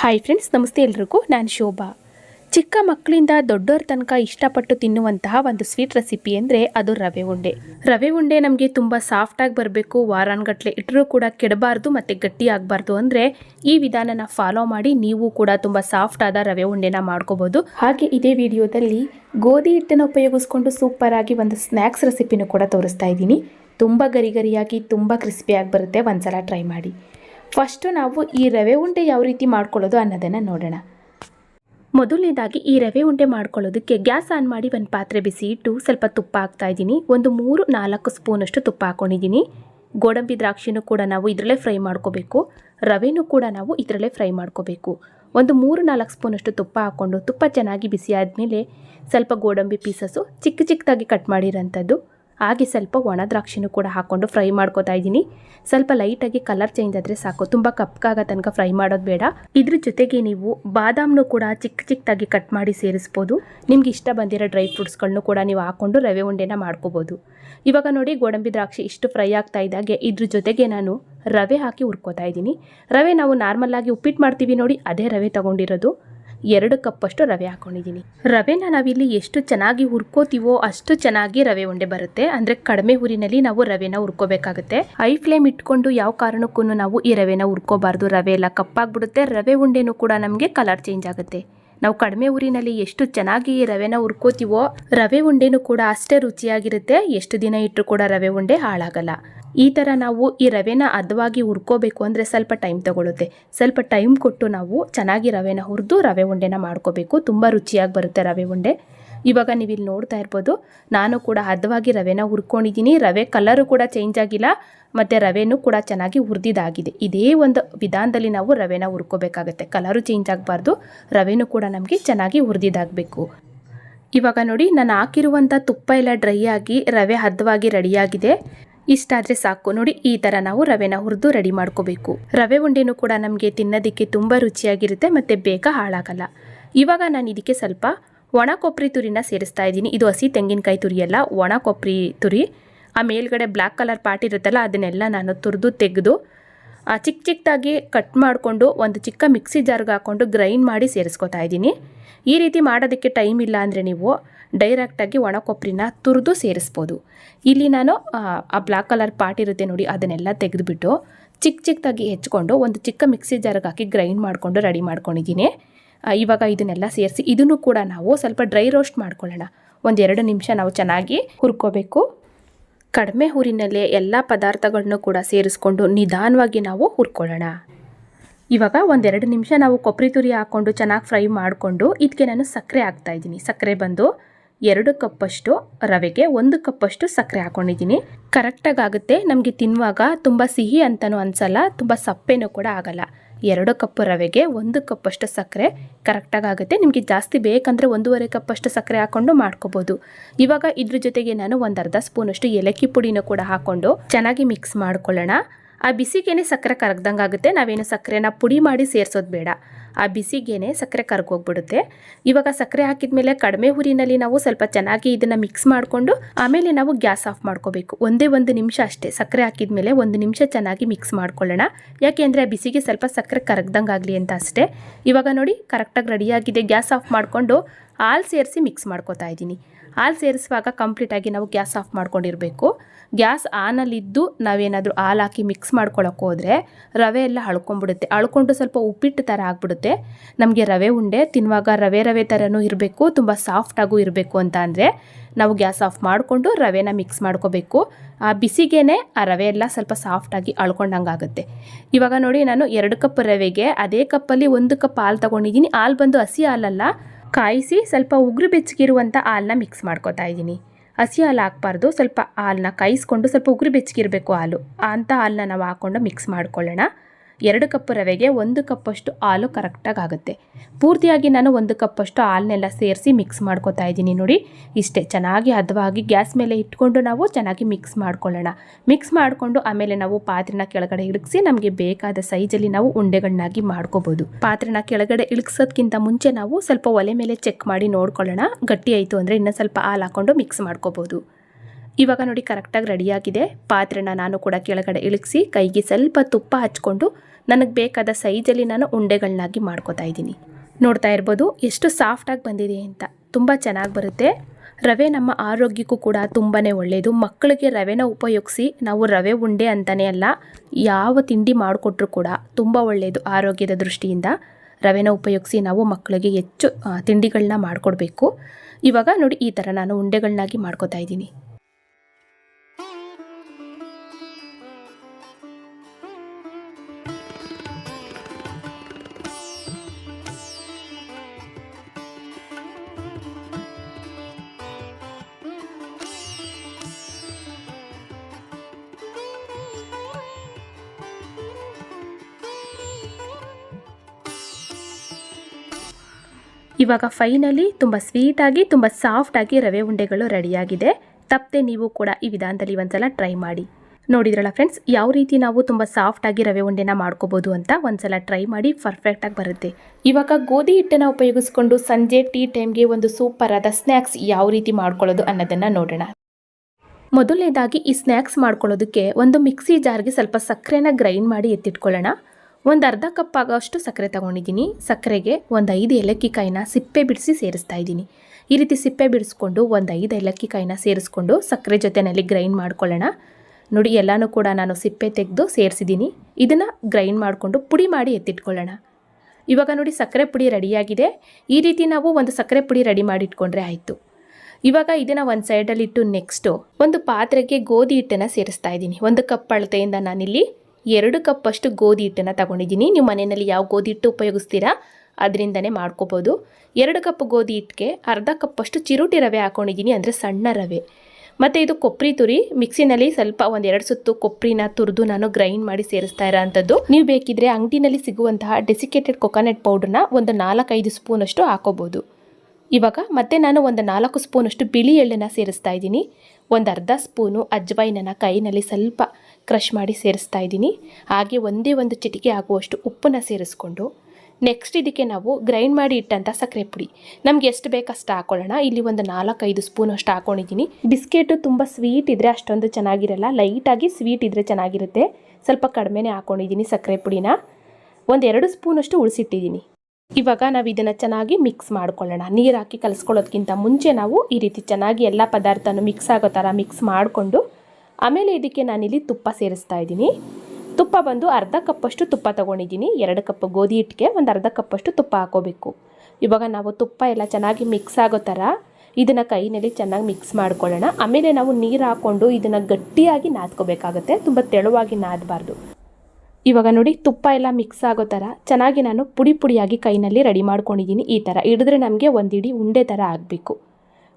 Hi friends ನಮಸ್ತೆ ಎಲ್ರಿಗೂ, ನಾನು ಶೋಭಾ. ಚಿಕ್ಕ ಮಕ್ಕಳಿಂದ ದೊಡ್ಡವ್ರ ತನಕ ಇಷ್ಟಪಟ್ಟು ತಿನ್ನುವಂತಹ ಒಂದು ಸ್ವೀಟ್ ರೆಸಿಪಿ ಅಂದರೆ ಅದು ರವೆ ಉಂಡೆ. ರವೆ ಉಂಡೆ ನಮಗೆ ತುಂಬ ಸಾಫ್ಟಾಗಿ ಬರಬೇಕು, ವಾರಾನ್ಗಟ್ಲೆ ಇಟ್ಟರೂ ಕೂಡ ಕೆಡಬಾರ್ದು ಮತ್ತು ಗಟ್ಟಿ ಆಗಬಾರ್ದು ಅಂದರೆ ಈ ವಿಧಾನನ ಫಾಲೋ ಮಾಡಿ ನೀವು ಕೂಡ ತುಂಬ ಸಾಫ್ಟಾದ ರವೆ ಉಂಡೆನ ಮಾಡ್ಕೋಬೋದು. ಹಾಗೆ ಇದೇ ವಿಡಿಯೋದಲ್ಲಿ ಗೋಧಿ ಹಿಟ್ಟನ್ನು ಉಪಯೋಗಿಸ್ಕೊಂಡು ಸೂಪರಾಗಿ ಒಂದು ಸ್ನ್ಯಾಕ್ಸ್ ರೆಸಿಪಿನೂ ಕೂಡ ತೋರಿಸ್ತಾ ಇದ್ದೀನಿ. ತುಂಬ ಗರಿಗರಿಯಾಗಿ ತುಂಬ ಕ್ರಿಸ್ಪಿಯಾಗಿ ಬರುತ್ತೆ, ಒಂದ್ಸಲ ಟ್ರೈ ಮಾಡಿ. ಫಸ್ಟು ನಾವು ಈ ರವೆ ಉಂಡೆ ಯಾವ ರೀತಿ ಮಾಡ್ಕೊಳ್ಳೋದು ಅನ್ನೋದನ್ನು ನೋಡೋಣ. ಮೊದಲನೇದಾಗಿ ಈ ರವೆ ಉಂಡೆ ಮಾಡ್ಕೊಳ್ಳೋದಕ್ಕೆ ಗ್ಯಾಸ್ ಆನ್ ಮಾಡಿ ಒಂದು ಪಾತ್ರೆ ಬಿಸಿ ಇಟ್ಟು ಸ್ವಲ್ಪ ತುಪ್ಪ ಹಾಕ್ತಾ ಇದ್ದೀನಿ. ಒಂದು ಮೂರು ನಾಲ್ಕು ಸ್ಪೂನಷ್ಟು ತುಪ್ಪ ಹಾಕ್ಕೊಂಡಿದ್ದೀನಿ ಗೋಡಂಬಿ ದ್ರಾಕ್ಷಿನೂ ಕೂಡ ನಾವು ಇದರಲ್ಲೇ ಫ್ರೈ ಮಾಡ್ಕೋಬೇಕು. ರವೆನೂ ಕೂಡ ನಾವು ಇದರಲ್ಲೇ ಫ್ರೈ ಮಾಡ್ಕೋಬೇಕು. ಒಂದು ಮೂರು ನಾಲ್ಕು ಸ್ಪೂನಷ್ಟು ತುಪ್ಪ ಹಾಕ್ಕೊಂಡು ತುಪ್ಪ ಚೆನ್ನಾಗಿ ಬಿಸಿ ಆದಮೇಲೆ ಸ್ವಲ್ಪ ಗೋಡಂಬಿ ಪೀಸಸ್ಸು ಚಿಕ್ಕ ಚಿಕ್ಕದಾಗಿ ಕಟ್ ಮಾಡಿರೋಂಥದ್ದು. ಹಾಗೆ ಸ್ವಲ್ಪ ಒಣ ದ್ರಾಕ್ಷಿನೂ ಕೂಡ ಹಾಕ್ಕೊಂಡು ಫ್ರೈ ಮಾಡ್ಕೋತಾ ಇದ್ದೀನಿ. ಸ್ವಲ್ಪ ಲೈಟಾಗಿ ಕಲರ್ ಚೇಂಜ್ ಆದರೆ ಸಾಕು. ತುಂಬ ಕಪ್ಕಾಗೋ ತನಕ ಫ್ರೈ ಮಾಡೋದು ಬೇಡ. ಇದ್ರ ಜೊತೆಗೆ ನೀವು ಬಾದಾಮ್ನು ಕೂಡ ಚಿಕ್ಕ ಚಿಕ್ಕದಾಗಿ ಕಟ್ ಮಾಡಿ ಸೇರಿಸ್ಬೋದು. ನಿಮ್ಗೆ ಇಷ್ಟ ಬಂದಿರೋ ಡ್ರೈ ಫ್ರೂಟ್ಸ್ಗಳನ್ನು ಕೂಡ ನೀವು ಹಾಕ್ಕೊಂಡು ರವೆ ಉಂಡೆನ ಮಾಡ್ಕೋಬೋದು. ಇವಾಗ ನೋಡಿ ಗೋಡಂಬಿ ದ್ರಾಕ್ಷಿ ಇಷ್ಟು ಫ್ರೈ ಆಗ್ತಾ ಇದ್ದಾಗೆ. ಇದ್ರ ಜೊತೆಗೆ ನಾನು ರವೆ ಹಾಕಿ ಹುರ್ಕೋತಾ ಇದ್ದೀನಿ. ರವೆ ನಾವು ನಾರ್ಮಲಾಗಿ ಉಪ್ಪಿಟ್ಟು ಮಾಡ್ತೀವಿ ನೋಡಿ, ಅದೇ ರವೆ ತಗೊಂಡಿರೋದು. ಎರಡು ಕಪ್ಪಷ್ಟು ರವೆ ಹಾಕೊಂಡಿದ್ದೀನಿ. ರವೆನ ನಾವಿಲ್ಲಿ ಎಷ್ಟು ಚೆನ್ನಾಗಿ ಹುರ್ಕೋತೀವೋ ಅಷ್ಟು ಚೆನ್ನಾಗಿ ರವೆ ಉಂಡೆ ಬರುತ್ತೆ. ಅಂದರೆ ಕಡಿಮೆ ಹುರಿನಲ್ಲಿ ನಾವು ರವೆನ ಹುರ್ಕೋಬೇಕಾಗುತ್ತೆ. ಐ ಫ್ಲೇಮ್ ಇಟ್ಕೊಂಡು ಯಾವ ಕಾರಣಕ್ಕೂ ನಾವು ಈ ರವೆನ ಹುರ್ಕೋಬಾರ್ದು. ರವೆ ಎಲ್ಲ ಕಪ್ಪಾಗ್ಬಿಡುತ್ತೆ. ರವೆ ಉಂಡೆನೂ ಕೂಡ ನಮಗೆ ಕಲರ್ ಚೇಂಜ್ ಆಗುತ್ತೆ. ನಾವು ಕಡಿಮೆ ಊರಿನಲ್ಲಿ ಎಷ್ಟು ಚೆನ್ನಾಗಿ ರವೆನ ಹುರ್ಕೋತೀವೋ, ರವೆ ಉಂಡೆನೂ ಕೂಡ ಅಷ್ಟೇ ರುಚಿಯಾಗಿರುತ್ತೆ. ಎಷ್ಟು ದಿನ ಇಟ್ಟರು ಕೂಡ ರವೆ ಉಂಡೆ ಹಾಳಾಗಲ್ಲ. ಈ ಥರ ನಾವು ಈ ರವೆನ ಹದವಾಗಿ ಹುರ್ಕೋಬೇಕು ಅಂದರೆ ಸ್ವಲ್ಪ ಟೈಮ್ ತಗೊಳ್ಳುತ್ತೆ ಸ್ವಲ್ಪ ಟೈಮ್ ಕೊಟ್ಟು ನಾವು ಚೆನ್ನಾಗಿ ರವೆನ ಹುರಿದು ರವೆ ಉಂಡೆನ ಮಾಡ್ಕೋಬೇಕು. ತುಂಬ ರುಚಿಯಾಗಿ ಬರುತ್ತೆ ರವೆ ಉಂಡೆ. ಇವಾಗ ನೀವು ಇಲ್ಲಿ ನೋಡ್ತಾ ಇರ್ಬೋದು, ನಾನು ಕೂಡ ಹದವಾಗಿ ರವೆನ ಹುರ್ಕೊಂಡಿದ್ದೀನಿ. ರವೆ ಕಲರು ಕೂಡ ಚೇಂಜ್ ಆಗಿಲ್ಲ, ಮತ್ತು ರವೆನೂ ಕೂಡ ಚೆನ್ನಾಗಿ ಹುರಿದಿದ್ದಾಗಿದೆ ಇದೇ ಒಂದು ವಿಧಾನದಲ್ಲಿ ನಾವು ರವೆನ ಹುರ್ಕೋಬೇಕಾಗತ್ತೆ. ಕಲರು ಚೇಂಜ್ ಆಗಬಾರ್ದು, ರವೆನೂ ಕೂಡ ನಮಗೆ ಚೆನ್ನಾಗಿ ಹುರಿದಿದ್ದಾಗಬೇಕು ಇವಾಗ ನೋಡಿ, ನಾನು ಹಾಕಿರುವಂಥ ತುಪ್ಪ ಎಲ್ಲ ಡ್ರೈ ಆಗಿ, ರವೆ ಹದವಾಗಿ ರೆಡಿಯಾಗಿದೆ ಇಷ್ಟಾದರೆ ಸಾಕು. ನೋಡಿ, ಈ ಥರ ನಾವು ರವೆನ ಹುರಿದು ರೆಡಿ ಮಾಡ್ಕೋಬೇಕು. ರವೆ ಉಂಡೆನೂ ಕೂಡ ನಮಗೆ ತಿನ್ನೋದಕ್ಕೆ ತುಂಬ ರುಚಿಯಾಗಿರುತ್ತೆ, ಮತ್ತು ಬೇಗ ಹಾಳಾಗಲ್ಲ. ಇವಾಗ ನಾನು ಇದಕ್ಕೆ ಸ್ವಲ್ಪ ಒಣ ಕೊಬ್ಬರಿ ತುರಿನ ಸೇರಿಸ್ತಾ ಇದ್ದೀನಿ. ಇದು ಹಸಿ ತೆಂಗಿನಕಾಯಿ ತುರಿಯಲ್ಲ ಒಣ ಕೊಬ್ಬರಿ ತುರಿ. ಆ ಮೇಲ್ಗಡೆ ಬ್ಲ್ಯಾಕ್ ಕಲರ್ ಪಾರ್ಟ್ ಇರುತ್ತಲ್ಲ, ಅದನ್ನೆಲ್ಲ ನಾನು ತುರಿದು ತೆಗೆದು ಚಿಕ್ಕ ಚಿಕ್ಕದಾಗಿ ಕಟ್ ಮಾಡಿಕೊಂಡು ಒಂದು ಚಿಕ್ಕ ಮಿಕ್ಸಿ ಜಾರ್ಗೆ ಹಾಕ್ಕೊಂಡು ಗ್ರೈಂಡ್ ಮಾಡಿ ಸೇರಿಸ್ಕೊತಾ ಇದ್ದೀನಿ. ಈ ರೀತಿ ಮಾಡೋದಕ್ಕೆ ಟೈಮ್ ಇಲ್ಲ ಅಂದರೆ ನೀವು ಡೈರೆಕ್ಟಾಗಿ ಒಣ ಕೊಬ್ಬರಿನ ತುರಿದು ಸೇರಿಸ್ಬೋದು. ಇಲ್ಲಿ ನಾನು ಆ, ಬ್ಲ್ಯಾಕ್ ಕಲರ್ ಪಾರ್ಟ್ ಇರುತ್ತೆ ನೋಡಿ ಅದನ್ನೆಲ್ಲ ತೆಗೆದುಬಿಟ್ಟು ಚಿಕ್ಕ ಚಿಕ್ಕದಾಗಿ ಹೆಚ್ಕೊಂಡು ಒಂದು ಚಿಕ್ಕ ಮಿಕ್ಸಿ ಜಾರ್ಗೆ ಹಾಕಿ ಗ್ರೈಂಡ್ ಮಾಡಿಕೊಂಡು ರೆಡಿ ಮಾಡ್ಕೊಂಡಿದ್ದೀನಿ. ಇವಾಗ ಇದನ್ನೆಲ್ಲ ಸೇರಿಸಿ ಇದನ್ನು ಕೂಡ ನಾವು ಸ್ವಲ್ಪ ಡ್ರೈ ರೋಸ್ಟ್ ಮಾಡ್ಕೊಳ್ಳೋಣ. ಒಂದೆರಡು ನಿಮಿಷ ನಾವು ಚೆನ್ನಾಗಿ ಹುರ್ಕೋಬೇಕು. ಕಡಿಮೆ ಹುರಿನಲ್ಲೇ ಎಲ್ಲ ಪದಾರ್ಥಗಳನ್ನು ಕೂಡ ಸೇರಿಸ್ಕೊಂಡು ನಿಧಾನವಾಗಿ ನಾವು ಹುರ್ಕೊಳ್ಳೋಣ. ಇವಾಗ ಒಂದೆರಡು ನಿಮಿಷ ನಾವು ಕೊಬ್ಬರಿ ತುರಿ ಹಾಕ್ಕೊಂಡು ಚೆನ್ನಾಗಿ ಫ್ರೈ ಮಾಡಿಕೊಂಡು ಇದಕ್ಕೆ ನಾನು ಸಕ್ಕರೆ ಹಾಕ್ತಾಯಿದ್ದೀನಿ ಸಕ್ಕರೆ ಬಂದು ಎರಡು ಕಪ್ಪಷ್ಟು ರವೆಗೆ ಒಂದು ಕಪ್ಪಷ್ಟು ಸಕ್ಕರೆ ಹಾಕ್ಕೊಂಡಿದ್ದೀನಿ ಕರೆಕ್ಟಾಗಿ ಆಗುತ್ತೆ. ನಮಗೆ ತಿನ್ನುವಾಗ ತುಂಬ ಸಿಹಿ ಅಂತಲೂ ಅನಿಸಲ್ಲ, ತುಂಬ ಸಪ್ಪೆನೂ ಕೂಡ ಆಗಲ್ಲ. ಎರಡು ಕಪ್ ರವೆಗೆ ಒಂದು ಕಪ್ಪಷ್ಟು ಸಕ್ಕರೆ ಕರೆಕ್ಟಾಗಿ ಆಗುತ್ತೆ ನಿಮಗೆ ಜಾಸ್ತಿ ಬೇಕಂದರೆ ಒಂದೂವರೆ ಕಪ್ಪಷ್ಟು ಸಕ್ಕರೆ ಹಾಕ್ಕೊಂಡು ಮಾಡ್ಕೋಬೋದು. ಇವಾಗ ಇದ್ರ ಜೊತೆಗೆ ನಾನು ಒಂದು ಅರ್ಧ ಸ್ಪೂನಷ್ಟು ಏಲಕ್ಕಿ ಪುಡಿನೂ ಕೂಡ ಹಾಕ್ಕೊಂಡು ಚೆನ್ನಾಗಿ ಮಿಕ್ಸ್ ಮಾಡ್ಕೊಳ್ಳೋಣ. ಆ ಬಿಸಿಗೇನೆ ಸಕ್ಕರೆ ಕರಗ್ದಂಗೆ ಆಗುತ್ತೆ. ನಾವೇನು ಸಕ್ಕರೆನ ಪುಡಿ ಮಾಡಿ ಸೇರಿಸೋದು ಬೇಡ. ಆ ಬಿಸಿಗೇನೆ ಸಕ್ಕರೆ ಕರ್ಗೋಗ್ಬಿಡುತ್ತೆ ಇವಾಗ ಸಕ್ಕರೆ ಹಾಕಿದ ಮೇಲೆ ಕಡಿಮೆ ಹುರಿನಲ್ಲಿ ನಾವು ಸ್ವಲ್ಪ ಚೆನ್ನಾಗಿ ಇದನ್ನು ಮಿಕ್ಸ್ ಮಾಡಿಕೊಂಡು, ಆಮೇಲೆ ನಾವು ಗ್ಯಾಸ್ ಆಫ್ ಮಾಡ್ಕೋಬೇಕು. ಒಂದೇ ಒಂದು ನಿಮಿಷ ಅಷ್ಟೇ ಸಕ್ಕರೆ ಹಾಕಿದ ಮೇಲೆ ಒಂದು ನಿಮಿಷ ಚೆನ್ನಾಗಿ ಮಿಕ್ಸ್ ಮಾಡ್ಕೊಳ್ಳೋಣ. ಯಾಕೆ ಅಂದರೆ ಆ ಬಿಸಿಗೆ ಸ್ವಲ್ಪ ಸಕ್ಕರೆ ಕರಗ್ದಂಗೆ ಆಗಲಿ ಅಂತ ಅಷ್ಟೇ. ಇವಾಗ ನೋಡಿ ಕರೆಕ್ಟಾಗಿ ರೆಡಿಯಾಗಿದೆ ಗ್ಯಾಸ್ ಆಫ್ ಮಾಡಿಕೊಂಡು ಹಾಲು ಸೇರಿಸಿ ಮಿಕ್ಸ್ ಮಾಡ್ಕೋತಾ ಇದ್ದೀನಿ. ಹಾಲು ಸೇರಿಸುವಾಗ ಕಂಪ್ಲೀಟಾಗಿ ನಾವು ಗ್ಯಾಸ್ ಆಫ್ ಮಾಡ್ಕೊಂಡಿರಬೇಕು. ಗ್ಯಾಸ್ ಆನಲ್ಲಿದ್ದು ನಾವೇನಾದರೂ ಹಾಲು ಹಾಕಿ ಮಿಕ್ಸ್ ಮಾಡ್ಕೊಳಕ್ಕೆ ಹೋದರೆ ರವೆ ಎಲ್ಲ ಅಳ್ಕೊಂಬಿಡುತ್ತೆ ಅಳ್ಕೊಂಡು ಸ್ವಲ್ಪ ಉಪ್ಪಿಟ್ಟು ಥರ ಆಗಿಬಿಡುತ್ತೆ. ನಮಗೆ ರವೆ ಉಂಡೆ, ತಿನ್ನುವಾಗ ರವೆ ರವೆ ಥರನೂ ಇರಬೇಕು, ತುಂಬ ಸಾಫ್ಟಾಗೂ ಇರಬೇಕು ಅಂತ ಅಂದರೆ ನಾವು ಗ್ಯಾಸ್ ಆಫ್ ಮಾಡಿಕೊಂಡು ರವೆನ ಮಿಕ್ಸ್ ಮಾಡ್ಕೋಬೇಕು. ಆ ಬಿಸಿಗೇನೆ ಆ ರವೆ ಎಲ್ಲ ಸ್ವಲ್ಪ ಸಾಫ್ಟಾಗಿ ಅಳ್ಕೊಂಡಂಗೆ ಆಗುತ್ತೆ. ಇವಾಗ ನೋಡಿ ನಾನು ಎರಡು ಕಪ್ ರವೆಗೆ ಅದೇ ಕಪ್ಪಲ್ಲಿ ಒಂದು ಕಪ್ ಹಾಲು ತೊಗೊಂಡಿದ್ದೀನಿ. ಹಾಲು ಬಂದು ಹಸಿ ಹಾಲಲ್ಲ ಕಾಯಿಸಿ ಸ್ವಲ್ಪ ಉಗುರು ಬೆಚ್ಚಗಿರುವಂಥ ಹಾಲನ್ನ ಮಿಕ್ಸ್ ಮಾಡ್ಕೊತಾ ಇದ್ದೀನಿ. ಹಸಿ ಹಾಲು ಹಾಕ್ಬಾರ್ದು. ಸ್ವಲ್ಪ ಹಾಲನ್ನ ಕಾಯಿಸ್ಕೊಂಡು ಸ್ವಲ್ಪ ಉಗುರು ಬೆಚ್ಚಗಿರಬೇಕು ಹಾಲು. ಅಂಥ ಹಾಲನ್ನ ನಾವು ಹಾಕ್ಕೊಂಡು ಮಿಕ್ಸ್ ಮಾಡ್ಕೊಳ್ಳೋಣ. ಎರಡು ಕಪ್ ರವೆಗೆ ಒಂದು ಕಪ್ಪಷ್ಟು ಹಾಲು ಕರೆಕ್ಟಾಗಿ ಆಗುತ್ತೆ ಪೂರ್ತಿಯಾಗಿ ನಾನು ಒಂದು ಕಪ್ಪಷ್ಟು ಹಾಲನ್ನೆಲ್ಲ ಸೇರಿಸಿ ಮಿಕ್ಸ್ ಮಾಡ್ಕೊತಾ ಇದ್ದೀನಿ ನೋಡಿ. ಇಷ್ಟೇ, ಚೆನ್ನಾಗಿ ಹದವಾಗಿ ಗ್ಯಾಸ್ ಮೇಲೆ ಇಟ್ಕೊಂಡು ನಾವು ಚೆನ್ನಾಗಿ ಮಿಕ್ಸ್ ಮಾಡ್ಕೊಳ್ಳೋಣ. ಮಿಕ್ಸ್ ಮಾಡಿಕೊಂಡು ಆಮೇಲೆ ನಾವು ಪಾತ್ರೆನ ಕೆಳಗಡೆ ಇಳಿಸಿ ನಮಗೆ ಬೇಕಾದ ಸೈಜಲ್ಲಿ ನಾವು ಉಂಡೆಗಳನ್ನಾಗಿ ಮಾಡ್ಕೋಬೋದು. ಪಾತ್ರೆನ ಕೆಳಗಡೆ ಇಳಿಸೋದ್ಕಿಂತ ಮುಂಚೆ ನಾವು ಸ್ವಲ್ಪ ಒಲೆ ಮೇಲೆ ಚೆಕ್ ಮಾಡಿ ನೋಡ್ಕೊಳ್ಳೋಣ. ಗಟ್ಟಿ ಆಯಿತು ಅಂದರೆ ಇನ್ನೂ ಸ್ವಲ್ಪ ಹಾಲು ಹಾಕ್ಕೊಂಡು ಮಿಕ್ಸ್ ಮಾಡ್ಕೋಬೋದು. ಇವಾಗ ನೋಡಿ ಕರೆಕ್ಟಾಗಿ ರೆಡಿಯಾಗಿದೆ. ಪಾತ್ರೆನ ನಾನು ಕೂಡ ಕೆಳಗಡೆ ಇಳಿಸಿ ಕೈಗೆ ಸ್ವಲ್ಪ ತುಪ್ಪ ಹಚ್ಕೊಂಡು ನನಗೆ ಬೇಕಾದ ಸೈಜಲ್ಲಿ ನಾನು ಉಂಡೆಗಳನ್ನಾಗಿ ಮಾಡ್ಕೋತಾ ಇದ್ದೀನಿ. ನೋಡ್ತಾ ಇರ್ಬೋದು ಎಷ್ಟು ಸಾಫ್ಟಾಗಿ ಬಂದಿದೆ ಅಂತ. ತುಂಬ ಚೆನ್ನಾಗಿ ಬರುತ್ತೆ. ರವೆ ನಮ್ಮ ಆರೋಗ್ಯಕ್ಕೂ ಕೂಡ ತುಂಬಾ ಒಳ್ಳೆಯದು ಮಕ್ಕಳಿಗೆ ರವೆನ ಉಪಯೋಗಿಸಿ ನಾವು ರವೆ ಉಂಡೆ ಅಂತಲೇ ಅಲ್ಲ, ಯಾವ ತಿಂಡಿ ಮಾಡಿಕೊಟ್ರೂ ಕೂಡ ತುಂಬ ಒಳ್ಳೆಯದು ಆರೋಗ್ಯದ ದೃಷ್ಟಿಯಿಂದ. ರವೆನ ಉಪಯೋಗಿಸಿ ನಾವು ಮಕ್ಕಳಿಗೆ ಹೆಚ್ಚು ತಿಂಡಿಗಳನ್ನ ಮಾಡಿಕೊಡ್ಬೇಕು. ಇವಾಗ ನೋಡಿ ಈ ಥರ ನಾನು ಉಂಡೆಗಳನ್ನಾಗಿ ಮಾಡ್ಕೋತಾ ಇದ್ದೀನಿ. ಇವಾಗ ಫೈನಲಿ ತುಂಬ ಸ್ವೀಟಾಗಿ ತುಂಬ ಸಾಫ್ಟಾಗಿ ರವೆ ಉಂಡೆಗಳು ರೆಡಿಯಾಗಿದೆ ತಪ್ಪದೆ ನೀವು ಕೂಡ ಈ ವಿಧಾನದಲ್ಲಿ ಒಂದ್ಸಲ ಟ್ರೈ ಮಾಡಿ. ನೋಡಿದ್ರಲ್ಲ ಫ್ರೆಂಡ್ಸ್ ಯಾವ ರೀತಿ ನಾವು ತುಂಬ ಸಾಫ್ಟಾಗಿ ರವೆ ಉಂಡೆನ ಮಾಡ್ಕೋಬೋದು ಅಂತ ಒಂದ್ಸಲ ಟ್ರೈ ಮಾಡಿ ಪರ್ಫೆಕ್ಟಾಗಿ ಬರುತ್ತೆ. ಇವಾಗ ಗೋಧಿ ಹಿಟ್ಟನ್ನು ಉಪಯೋಗಿಸ್ಕೊಂಡು ಸಂಜೆ ಟೀ ಟೈಮ್ಗೆ ಒಂದು ಸೂಪರ್ ಆದ ಸ್ನ್ಯಾಕ್ಸ್ ಯಾವ ರೀತಿ ಮಾಡ್ಕೊಳ್ಳೋದು ಅನ್ನೋದನ್ನು ನೋಡೋಣ. ಮೊದಲನೇದಾಗಿ ಈ ಸ್ನ್ಯಾಕ್ಸ್ ಮಾಡ್ಕೊಳ್ಳೋದಕ್ಕೆ ಒಂದು ಮಿಕ್ಸಿ ಜಾರ್ಗೆ ಸ್ವಲ್ಪ ಸಕ್ಕರೆನ ಗ್ರೈಂಡ್ ಮಾಡಿ ಎತ್ತಿಟ್ಕೊಳ್ಳೋಣ. ಒಂದು ಅರ್ಧ ಕಪ್ ಆಗೋಷ್ಟು ಸಕ್ಕರೆ ತಗೊಂಡಿದ್ದೀನಿ. ಸಕ್ಕರೆಗೆ ಒಂದು ಐದು ಏಲಕ್ಕಿ ಕಾಯಿನ ಸಿಪ್ಪೆ ಬಿಡಿಸಿ ಸೇರಿಸ್ತಾ ಇದ್ದೀನಿ. ಈ ರೀತಿ ಸಿಪ್ಪೆ ಬಿಡಿಸ್ಕೊಂಡು ಒಂದು ಐದು ಏಲಕ್ಕಿ ಕಾಯಿನ ಸೇರಿಸ್ಕೊಂಡು ಸಕ್ಕರೆ ಜೊತೆನಲ್ಲಿ ಗ್ರೈಂಡ್ ಮಾಡ್ಕೊಳ್ಳೋಣ. ನೋಡಿ, ಎಲ್ಲನೂ ಕೂಡ ನಾನು ಸಿಪ್ಪೆ ತೆಗೆದು ಸೇರಿಸಿದ್ದೀನಿ. ಇದನ್ನು ಗ್ರೈಂಡ್ ಮಾಡಿಕೊಂಡು ಪುಡಿ ಮಾಡಿ ಎತ್ತಿಟ್ಕೊಳ್ಳೋಣ. ಇವಾಗ ನೋಡಿ, ಸಕ್ಕರೆ ಪುಡಿ ರೆಡಿಯಾಗಿದೆ. ಈ ರೀತಿ ನಾವು ಒಂದು ಸಕ್ಕರೆ ಪುಡಿ ರೆಡಿ ಮಾಡಿ ಇಟ್ಕೊಂಡ್ರೆ ಆಯಿತು. ಇವಾಗ ಇದನ್ನು ಒಂದು ಸೈಡಲ್ಲಿಟ್ಟು ನೆಕ್ಸ್ಟು ಒಂದು ಪಾತ್ರೆಗೆ ಗೋಧಿ ಹಿಟ್ಟನ್ನು ಸೇರಿಸ್ತಾ ಇದ್ದೀನಿ. ಒಂದು ಕಪ್ ಅಳತೆಯಿಂದ ನಾನಿಲ್ಲಿ ಎರಡು ಕಪ್ ಅಷ್ಟು ಗೋಧಿ ಹಿಟ್ಟನ್ನು ತಗೊಂಡಿದ್ದೀನಿ. ನೀವು ಮನೆಯಲ್ಲಿ ಯಾವ ಗೋಧಿ ಹಿಟ್ಟು ಉಪಯೋಗಿಸ್ತೀರಾ ಅದರಿಂದನೇ ಮಾಡ್ಕೋಬೋದು. ಎರಡು ಕಪ್ ಗೋಧಿ ಹಿಟ್ಟಿಗೆ ಅರ್ಧ ಕಪ್ಪಷ್ಟು ಚಿರುಟಿ ರವೆ ಹಾಕೊಂಡಿದ್ದೀನಿ, ಅಂದರೆ ಸಣ್ಣ ರವೆ. ಮತ್ತು ಇದು ಕೊಬ್ಬರಿ ತುರಿ. ಮಿಕ್ಸಿನಲ್ಲಿ ಸ್ವಲ್ಪ ಒಂದೆರಡು ಸುತ್ತು ಕೊಬ್ಬರಿನ ತುರಿದು ನಾನು ಗ್ರೈಂಡ್ ಮಾಡಿ ಸೇರಿಸ್ತಾ ಇರೋ ಅಂಥದ್ದು ನೀವು ಬೇಕಿದ್ರೆ ಅಂಗಡಿನಲ್ಲಿ ಸಿಗುವಂತಹ ಡೆಸಿಕೇಟೆಡ್ ಕೊಕೊನಟ್ ಪೌಡ್ರನ್ನ ಒಂದು ನಾಲ್ಕೈದು ಸ್ಪೂನಷ್ಟು ಹಾಕೋಬೋದು. ಇವಾಗ ಮತ್ತೆ ನಾನು ಒಂದು ನಾಲ್ಕು ಸ್ಪೂನಷ್ಟು ಬಿಳಿ ಎಳ್ಳನ್ನು ಸೇರಿಸ್ತಾ ಇದ್ದೀನಿ. ಒಂದು ಅರ್ಧ ಸ್ಪೂನು ಅಜ್ವೈನನ್ನು ಕೈನಲ್ಲಿ ಸ್ವಲ್ಪ ಕ್ರಷ್ ಮಾಡಿ ಸೇರಿಸ್ತಾ ಇದ್ದೀನಿ. ಹಾಗೆ ಒಂದೇ ಒಂದು ಚಿಟಿಕೆ ಆಗುವಷ್ಟು ಉಪ್ಪನ್ನು ಸೇರಿಸ್ಕೊಂಡು ನೆಕ್ಸ್ಟ್ ಇದಕ್ಕೆ ನಾವು ಗ್ರೈಂಡ್ ಮಾಡಿ ಇಟ್ಟಂಥ ಸಕ್ಕರೆ ಪುಡಿ. ನಮ್ಗೆ ಎಷ್ಟು ಬೇಕು ಅಷ್ಟು ಹಾಕೊಳ್ಳೋಣ. ಇಲ್ಲಿ ಒಂದು ನಾಲ್ಕೈದು ಸ್ಪೂನ್ ಅಷ್ಟು ಹಾಕೊಂಡಿದ್ದೀನಿ. ಬಿಸ್ಕೆಟು ತುಂಬ ಸ್ವೀಟ್ ಇದ್ದರೆ ಅಷ್ಟೊಂದು ಚೆನ್ನಾಗಿರಲ್ಲ. ಲೈಟಾಗಿ ಸ್ವೀಟ್ ಇದ್ದರೆ ಚೆನ್ನಾಗಿರುತ್ತೆ. ಸ್ವಲ್ಪ ಕಡಿಮೆನೇ ಹಾಕೊಂಡಿದ್ದೀನಿ ಸಕ್ಕರೆ ಪುಡಿನ. ಒಂದೆರಡು ಸ್ಪೂನ್ ಸ್ಪೂನಷ್ಟು ಉಳಿಸಿಟ್ಟಿದ್ದೀನಿ. ಇವಾಗ ನಾವು ಇದನ್ನು ಚೆನ್ನಾಗಿ ಮಿಕ್ಸ್ ಮಾಡ್ಕೊಳ್ಳೋಣ. ನೀರು ಹಾಕಿ ಕಲಿಸ್ಕೊಳ್ಳೋದಕ್ಕಿಂತ ಮುಂಚೆ ನಾವು ಈ ರೀತಿ ಚೆನ್ನಾಗಿ ಎಲ್ಲ ಪದಾರ್ಥನೂ ಮಿಕ್ಸ್ ಆಗೋ ಥರ ಮಿಕ್ಸ್ ಮಾಡಿಕೊಂಡು ಆಮೇಲೆ ಇದಕ್ಕೆ ನಾನಿಲ್ಲಿ ತುಪ್ಪ ಸೇರಿಸ್ತಾ ಇದ್ದೀನಿ. ತುಪ್ಪ ಬಂದು ಅರ್ಧ ಕಪ್ಪಷ್ಟು ತುಪ್ಪ ತೊಗೊಂಡಿದ್ದೀನಿ. ಎರಡು ಕಪ್ ಗೋಧಿ ಹಿಟ್ಟಿಗೆ ಒಂದು ಅರ್ಧ ಕಪ್ಪಷ್ಟು ತುಪ್ಪ ಹಾಕೋಬೇಕು. ಇವಾಗ ನಾವು ತುಪ್ಪ ಎಲ್ಲ ಚೆನ್ನಾಗಿ ಮಿಕ್ಸ್ ಆಗೋ ಥರ ಇದನ್ನು ಕೈನಲ್ಲಿ ಚೆನ್ನಾಗಿ ಮಿಕ್ಸ್ ಮಾಡ್ಕೊಳ್ಳೋಣ. ಆಮೇಲೆ ನಾವು ನೀರು ಹಾಕ್ಕೊಂಡು ಇದನ್ನು ಗಟ್ಟಿಯಾಗಿ ನಾದ್ಕೋಬೇಕಾಗುತ್ತೆ. ತುಂಬ ತೆಳುವಾಗಿ ನಾದಬಾರ್ದು. ಇವಾಗ ನೋಡಿ ತುಪ್ಪ ಎಲ್ಲ ಮಿಕ್ಸ್ ಆಗೋ ಥರ ಚೆನ್ನಾಗಿ ನಾನು ಪುಡಿ ಪುಡಿಯಾಗಿ ಕೈನಲ್ಲಿ ರೆಡಿ ಮಾಡ್ಕೊಂಡಿದ್ದೀನಿ. ಈ ಥರ ಹಿಡಿದ್ರೆ ನಮಗೆ ಒಂದಿಡಿ ಉಂಡೆ ಥರ ಆಗಬೇಕು.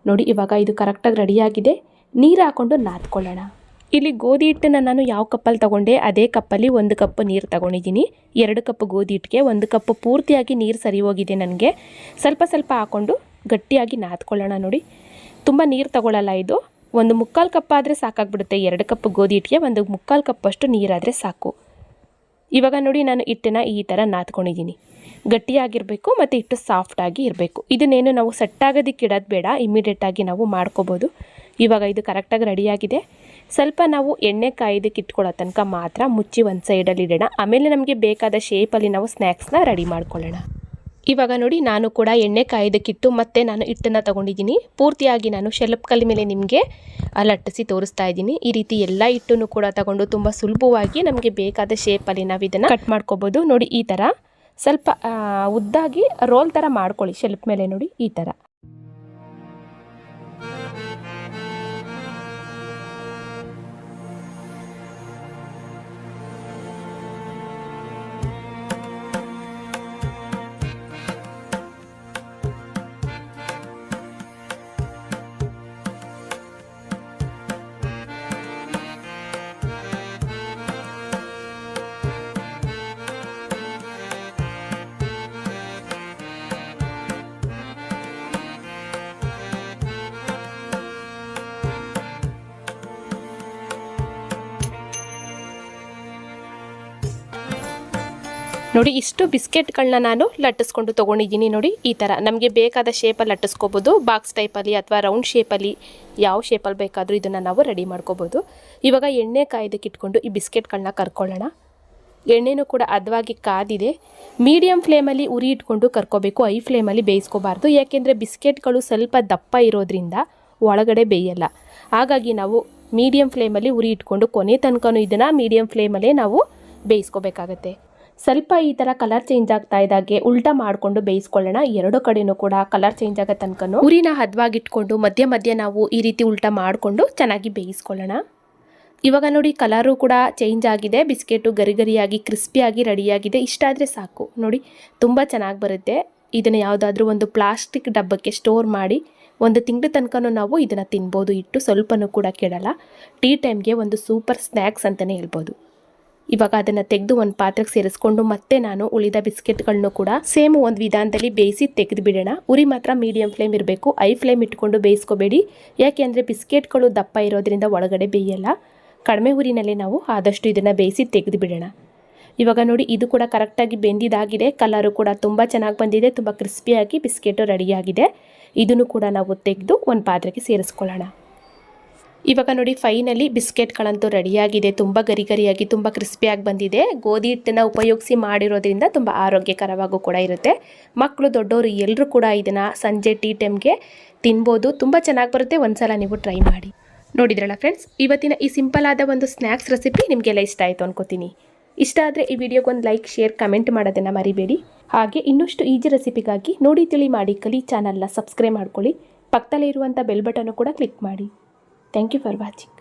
ನೋಡಿ ಇವಾಗ ಇದು ಕರೆಕ್ಟಾಗಿ ರೆಡಿಯಾಗಿದೆ ನೀರು ಹಾಕ್ಕೊಂಡು ನಾದ್ಕೊಳ್ಳೋಣ. ಇಲ್ಲಿ ಗೋಧಿ ಹಿಟ್ಟನ್ನು ನಾನು ಯಾವ ಕಪ್ಪಲ್ಲಿ ತಗೊಂಡೆ, ಅದೇ ಕಪ್ಪಲ್ಲಿ ಒಂದು ಕಪ್ ನೀರು ತಗೊಂಡಿದ್ದೀನಿ. ಎರಡು ಕಪ್ ಗೋಧಿ ಹಿಟ್ಟಿಗೆ, ಒಂದು ಕಪ್ ಪೂರ್ತಿಯಾಗಿ ನೀರು ಸರಿ ಹೋಗಿದೆ ನನಗೆ. ಸ್ವಲ್ಪ ಸ್ವಲ್ಪ ಹಾಕ್ಕೊಂಡು ಗಟ್ಟಿಯಾಗಿ ನಾದ್ಕೊಳ್ಳೋಣ ನೋಡಿ. ತುಂಬ ನೀರು ತಗೊಳ್ಳಲ್ಲ ಇದು. ಒಂದು ಮುಕ್ಕಾಲು ಕಪ್ ಆದರೆ ಸಾಕಾಗ್ಬಿಡುತ್ತೆ. ಎರಡು ಕಪ್ ಗೋಧಿ ಹಿಟ್ಟಿಗೆ, ಒಂದು ಮುಕ್ಕಾಲು ಕಪ್ಪಷ್ಟು ನೀರಾದರೆ ಸಾಕು. ಇವಾಗ ನೋಡಿ ನಾನು ಹಿಟ್ಟನ್ನ ಈ ಥರ ನಾದ್ಕೊಂಡಿದ್ದೀನಿ. ಗಟ್ಟಿಯಾಗಿರಬೇಕು ಮತ್ತು ಹಿಟ್ಟು ಸಾಫ್ಟಾಗಿ ಇರಬೇಕು. ಇದನ್ನೇನು ನಾವು ಸೆಟ್ಟಾಗೋದಕ್ಕೆ ಇಡೋದು ಬೇಡ ಇಮಿಡಿಯೇಟಾಗಿ ನಾವು ಮಾಡ್ಕೋಬೋದು. ಇವಾಗ ಇದು ಕರೆಕ್ಟಾಗಿ ರೆಡಿಯಾಗಿದೆ ಸ್ವಲ್ಪ ನಾವು ಎಣ್ಣೆ ಕಾಯ್ದಕ್ಕೆ ಇಟ್ಕೊಳ್ಳೋ ತನಕ ಮಾತ್ರ ಮುಚ್ಚಿ ಒಂದು ಸೈಡಲ್ಲಿ ಇಡೋಣ. ಆಮೇಲೆ ನಮಗೆ ಬೇಕಾದ ಶೇಪಲ್ಲಿ ನಾವು ಸ್ನ್ಯಾಕ್ಸ್ನ ರೆಡಿ ಮಾಡ್ಕೊಳ್ಳೋಣ. ಇವಾಗ ನೋಡಿ, ನಾನು ಕೂಡ ಎಣ್ಣೆ ಕಾಯ್ದಕ್ಕಿಟ್ಟು ಮತ್ತೆ ನಾನು ಹಿಟ್ಟನ್ನು ತಗೊಂಡಿದ್ದೀನಿ. ಪೂರ್ತಿಯಾಗಿ ನಾನು ಶೆಲ್ಪ್ ಕಲ್ಲಿ ಮೇಲೆ ನಿಮಗೆ ಲಟ್ಟಿಸಿ ತೋರಿಸ್ತಾ ಇದ್ದೀನಿ. ಈ ರೀತಿ ಎಲ್ಲ ಹಿಟ್ಟನ್ನು ಕೂಡ ತಗೊಂಡು ತುಂಬ ಸುಲಭವಾಗಿ ನಮಗೆ ಬೇಕಾದ ಶೇಪಲ್ಲಿ ನಾವು ಇದನ್ನು ಕಟ್ ಮಾಡ್ಕೋಬೋದು. ನೋಡಿ, ಈ ಥರ ಸ್ವಲ್ಪ ಉದ್ದಾಗಿ ರೋಲ್ ಥರ ಮಾಡ್ಕೊಳ್ಳಿ ಶೆಲ್ಪ್ ಮೇಲೆ ನೋಡಿ, ಈ ಥರ ನೋಡಿ, ಇಷ್ಟು ಬಿಸ್ಕೆಟ್ಗಳನ್ನ ನಾನು ಲಟ್ಟಿಸ್ಕೊಂಡು ತೊಗೊಂಡಿದ್ದೀನಿ ನೋಡಿ, ಈ ಥರ. ನಮಗೆ ಬೇಕಾದ ಶೇಪಲ್ಲಿ ಲಟ್ಟಿಸ್ಕೋಬೋದು. ಬಾಕ್ಸ್ ಟೈಪಲ್ಲಿ ಅಥವಾ ರೌಂಡ್ ಶೇಪಲ್ಲಿ ಯಾವ ಶೇಪಲ್ಲಿ ಬೇಕಾದರೂ ಇದನ್ನು ನಾವು ರೆಡಿ ಮಾಡ್ಕೋಬೋದು. ಇವಾಗ ಎಣ್ಣೆ ಕಾಯ್ದಕ್ಕೆ ಇಟ್ಕೊಂಡು ಈ ಬಿಸ್ಕೆಟ್ಗಳನ್ನ ಕರ್ಕೊಳ್ಳೋಣ. ಎಣ್ಣೆನೂ ಕೂಡ ಅದವಾಗಿ ಕಾದಿದೆ. ಮೀಡಿಯಂ ಫ್ಲೇಮಲ್ಲಿ ಉರಿ ಇಟ್ಕೊಂಡು ಕರ್ಕೋಬೇಕು. ಐ ಫ್ಲೇಮಲ್ಲಿ ಬೇಯಿಸ್ಕೋಬಾರ್ದು. ಯಾಕೆಂದರೆ ಬಿಸ್ಕೆಟ್ಗಳು ಸ್ವಲ್ಪ ದಪ್ಪ ಇರೋದ್ರಿಂದ ಒಳಗಡೆ ಬೇಯಲ್ಲ. ಹಾಗಾಗಿ ನಾವು ಮೀಡಿಯಂ ಫ್ಲೇಮಲ್ಲಿ ಉರಿ ಇಟ್ಕೊಂಡು ಕೊನೆ ತನಕನೂ ಇದನ್ನು ಮೀಡಿಯಂ ಫ್ಲೇಮಲ್ಲೇ ನಾವು ಬೇಯಿಸ್ಕೋಬೇಕಾಗತ್ತೆ. ಸ್ವಲ್ಪ ಈ ಥರ ಕಲರ್ ಚೇಂಜ್ ಆಗ್ತಾ ಇದ್ದಾಗೆ ಉಲ್ಟಾ ಮಾಡಿಕೊಂಡು ಬೇಯಿಸ್ಕೊಳ್ಳೋಣ. ಎರಡು ಕಡೆನೂ ಕೂಡ ಕಲರ್ ಚೇಂಜ್ ಆಗೋ ತನಕನೂ ಉರಿನ ಹದವಾಗಿಟ್ಕೊಂಡು ಮಧ್ಯ ಮಧ್ಯ ನಾವು ಈ ರೀತಿ ಉಲ್ಟಾ ಮಾಡಿಕೊಂಡು ಚೆನ್ನಾಗಿ ಬೇಯಿಸ್ಕೊಳ್ಳೋಣ. ಇವಾಗ ನೋಡಿ ಕಲರು ಕೂಡ ಚೇಂಜ್ ಆಗಿದೆ. ಬಿಸ್ಕೆಟು ಗರಿ ಗರಿಯಾಗಿ ಕ್ರಿಸ್ಪಿಯಾಗಿ ರೆಡಿಯಾಗಿದೆ ಇಷ್ಟಾದರೆ ಸಾಕು. ನೋಡಿ, ತುಂಬ ಚೆನ್ನಾಗಿ ಬರುತ್ತೆ. ಇದನ್ನು ಯಾವುದಾದ್ರೂ ಒಂದು ಪ್ಲಾಸ್ಟಿಕ್ ಡಬ್ಬಕ್ಕೆ ಸ್ಟೋರ್ ಮಾಡಿ ಒಂದು ತಿಂಗಳು ತನಕನೂ ನಾವು ಇದನ್ನು ತಿನ್ಬೋದು. ಇಟ್ಟು ಸ್ವಲ್ಪನೂ ಕೂಡ ಕೆಡಲ್ಲ. ಟೀ ಟೈಮ್ಗೆ ಒಂದು ಸೂಪರ್ ಸ್ನ್ಯಾಕ್ಸ್ ಅಂತಲೇ ಹೇಳ್ಬೋದು. ಇವಾಗ ಅದನ್ನು ತೆಗೆದು ಒಂದು ಪಾತ್ರೆಗೆ ಸೇರಿಸ್ಕೊಂಡು ಮತ್ತೆ ನಾನು ಉಳಿದ ಬಿಸ್ಕೆಟ್ಗಳನ್ನು ಕೂಡ ಸೇಮ್ ಒಂದು ವಿಧಾನದಲ್ಲಿ ಬೇಯಿಸಿ ತೆಗೆದು ಬಿಡೋಣ. ಉರಿ ಮಾತ್ರ ಮೀಡಿಯಂ ಫ್ಲೇಮ್ ಇರಬೇಕು. ಐ ಫ್ಲೇಮ್ ಇಟ್ಕೊಂಡು ಬೇಯಿಸ್ಕೋಬೇಡಿ. ಯಾಕೆಂದರೆ ಬಿಸ್ಕೆಟ್ಗಳು ದಪ್ಪ ಇರೋದ್ರಿಂದ ಒಳಗಡೆ ಬೇಯಲ್ಲ. ಕಡಿಮೆ ಉರಿನಲ್ಲಿ ನಾವು ಆದಷ್ಟು ಇದನ್ನು ಬೇಯಿಸಿ ತೆಗೆದು ಬಿಡೋಣ. ಇವಾಗ ನೋಡಿ, ಇದು ಕೂಡ ಕರೆಕ್ಟಾಗಿ ಬೆಂದಿದಾಗಿದೆ. ಕಲರು ಕೂಡ ತುಂಬ ಚೆನ್ನಾಗಿ ಬಂದಿದೆ. ತುಂಬ ಕ್ರಿಸ್ಪಿಯಾಗಿ ಬಿಸ್ಕೆಟು ರೆಡಿಯಾಗಿದೆ. ಇದನ್ನು ಕೂಡ ನಾವು ತೆಗೆದು ಒಂದು ಪಾತ್ರೆಗೆ ಸೇರಿಸ್ಕೊಳ್ಳೋಣ. ಇವಾಗ ನೋಡಿ ಫೈನಲಿ ಬಿಸ್ಕೆಟ್ಗಳಂತೂ ರೆಡಿಯಾಗಿದೆ ತುಂಬ ಗರಿ ಗರಿಯಾಗಿ ತುಂಬ ಕ್ರಿಸ್ಪಿಯಾಗಿ ಬಂದಿದೆ. ಗೋಧಿ ಹಿಟ್ಟನ್ನು ಉಪಯೋಗಿಸಿ ಮಾಡಿರೋದ್ರಿಂದ ತುಂಬ ಆರೋಗ್ಯಕರವಾಗೂ ಕೂಡ ಇರುತ್ತೆ. ಮಕ್ಕಳು ದೊಡ್ಡವರು ಎಲ್ಲರೂ ಕೂಡ ಇದನ್ನು ಸಂಜೆ ಟೀ ಟೈಮ್ಗೆ ತಿನ್ಬೋದು. ತುಂಬ ಚೆನ್ನಾಗಿ ಬರುತ್ತೆ. ಒಂದ್ಸಲ ನೀವು ಟ್ರೈ ಮಾಡಿ. ನೋಡಿದ್ರಲ್ಲ ಫ್ರೆಂಡ್ಸ್ ಇವತ್ತಿನ ಈ ಸಿಂಪಲ್ ಆದ ಒಂದು ಸ್ನ್ಯಾಕ್ಸ್ ರೆಸಿಪಿ ನಿಮಗೆಲ್ಲ ಇಷ್ಟ ಆಯಿತು ಅನ್ಕೋತೀನಿ. ಇಷ್ಟ ಆದರೆ ಈ ವಿಡಿಯೋಗೊಂದು ಲೈಕ್ ಶೇರ್ ಕಮೆಂಟ್ ಮಾಡೋದನ್ನು ಮರಿಬೇಡಿ. ಹಾಗೆ ಇನ್ನಷ್ಟು ಈಜಿ ರೆಸಿಪಿಗಾಗಿ ನೋಡಿ, ತಿಳಿ ಮಾಡಿ ಕಲಿ ಚಾನಲ್ನ ಸಬ್ಸ್ಕ್ರೈಬ್ ಮಾಡ್ಕೊಳ್ಳಿ. ಪಕ್ಕದಲ್ಲೇ ಇರುವಂಥ ಬೆಲ್ ಬಟನ್ನು ಕೂಡ ಕ್ಲಿಕ್ ಮಾಡಿ. Thank you for watching